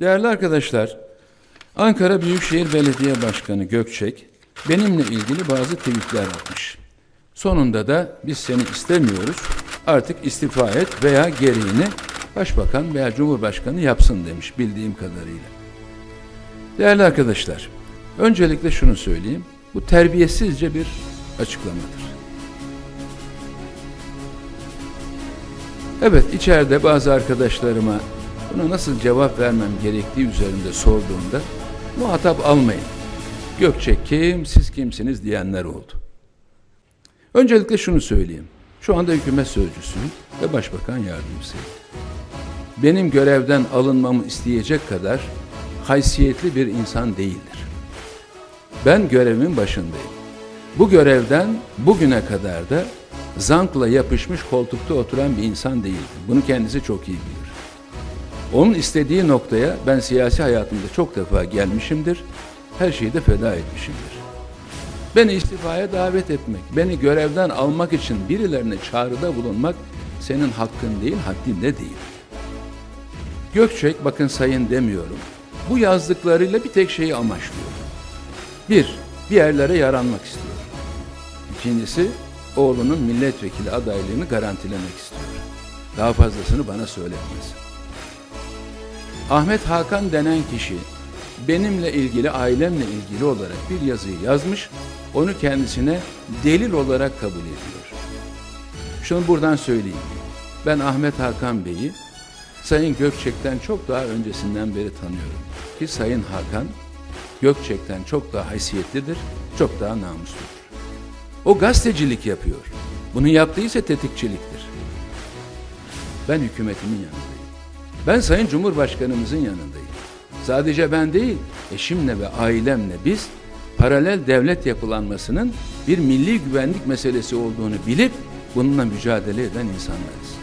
Değerli arkadaşlar, Ankara Büyükşehir Belediye Başkanı Gökçek benimle ilgili bazı tweetler atmış. Sonunda da biz seni istemiyoruz, artık istifa et veya gereğini Başbakan veya Cumhurbaşkanı yapsın demiş bildiğim kadarıyla. Değerli arkadaşlar, öncelikle şunu söyleyeyim, bu terbiyesizce bir açıklamadır. Evet, içeride bazı arkadaşlarıma buna nasıl cevap vermem gerektiği üzerinde sorduğumda muhatap almayın. Gökçek kim, siz kimsiniz diyenler oldu. Öncelikle şunu söyleyeyim. Şu anda hükümet sözcüsüyüm ve başbakan yardımcısıyım. Benim görevden alınmamı isteyecek kadar haysiyetli bir insan değildir. Ben görevimin başındayım. Bu görevden bugüne kadar da zankla yapışmış koltukta oturan bir insan değildim. Bunu kendisi çok iyi bilir. Onun istediği noktaya ben siyasi hayatımda çok defa gelmişimdir. Her şeyi de feda etmişimdir. Beni istifaya davet etmek, beni görevden almak için birilerine çağrıda bulunmak senin hakkın değil, haddin de değil. Gökçek, bakın sayın demiyorum, bu yazdıklarıyla bir tek şeyi amaçlıyor. Bir, bir yerlere yaranmak istiyor. İkincisi, oğlunun milletvekili adaylığını garantilemek istiyor. Daha fazlasını bana söyletmez. Ahmet Hakan denen kişi benimle ilgili, ailemle ilgili olarak bir yazıyı yazmış, onu kendisine delil olarak kabul ediyor. Şunu buradan söyleyeyim. Ben Ahmet Hakan Bey'i Sayın Gökçek'ten çok daha öncesinden beri tanıyorum. Ki Sayın Hakan Gökçek'ten çok daha haysiyetlidir, çok daha namusludur. O gazetecilik yapıyor. Bunu yaptığı ise tetikçiliktir. Ben hükümetimin yanındayım. Ben Sayın Cumhurbaşkanımızın yanındayım. Sadece ben değil, eşimle ve ailemle biz paralel devlet yapılanmasının bir milli güvenlik meselesi olduğunu bilip bununla mücadele eden insanlarız.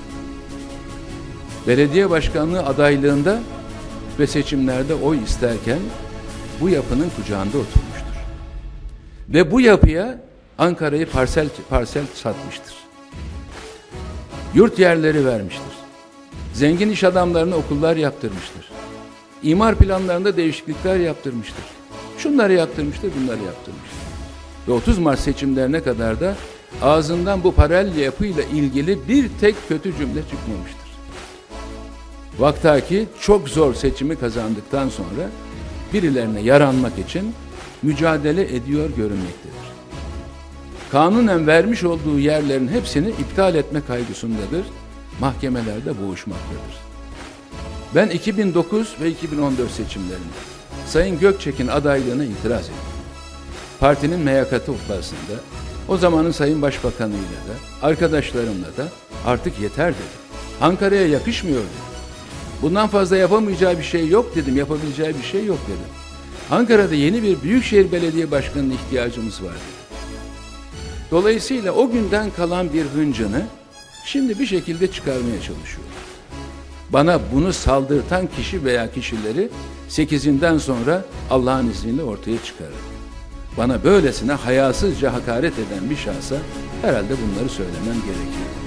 Belediye başkanlığı adaylığında ve seçimlerde oy isterken bu yapının kucağında oturmuştur. Ve bu yapıya Ankara'yı parsel parsel satmıştır. Yurt yerleri vermiştir. Zengin iş adamlarına okullar yaptırmıştır. İmar planlarında değişiklikler yaptırmıştır. Şunları yaptırmıştır, bunları yaptırmıştır. Ve 30 Mart seçimlerine kadar da ağzından bu paralel yapıyla ilgili bir tek kötü cümle çıkmamıştır. Vaktaki çok zor seçimi kazandıktan sonra birilerine yaranmak için mücadele ediyor görünmektedir. Kanunen vermiş olduğu yerlerin hepsini iptal etme kaygısındadır. Mahkemelerde boğuşmaktadır. Ben 2009 ve 2014 seçimlerinde Sayın Gökçek'in adaylığına itiraz ettim. Partinin meyakatı toplantısında o zamanın Sayın Başbakanıyla da arkadaşlarımla da artık yeter dedim. Ankara'ya yakışmıyor dedim. Bundan fazla yapamayacağı bir şey yok dedim, yapabileceği bir şey yok dedim. Ankara'da yeni bir büyükşehir belediye başkanına ihtiyacımız var dedim. Dolayısıyla o günden kalan bir hıncını şimdi bir şekilde çıkarmaya çalışıyor. Bana bunu saldırtan kişi veya kişileri sekizinden sonra Allah'ın izniyle ortaya çıkarır. Bana böylesine hayasızca hakaret eden bir şahsa herhalde bunları söylemem gerekiyor.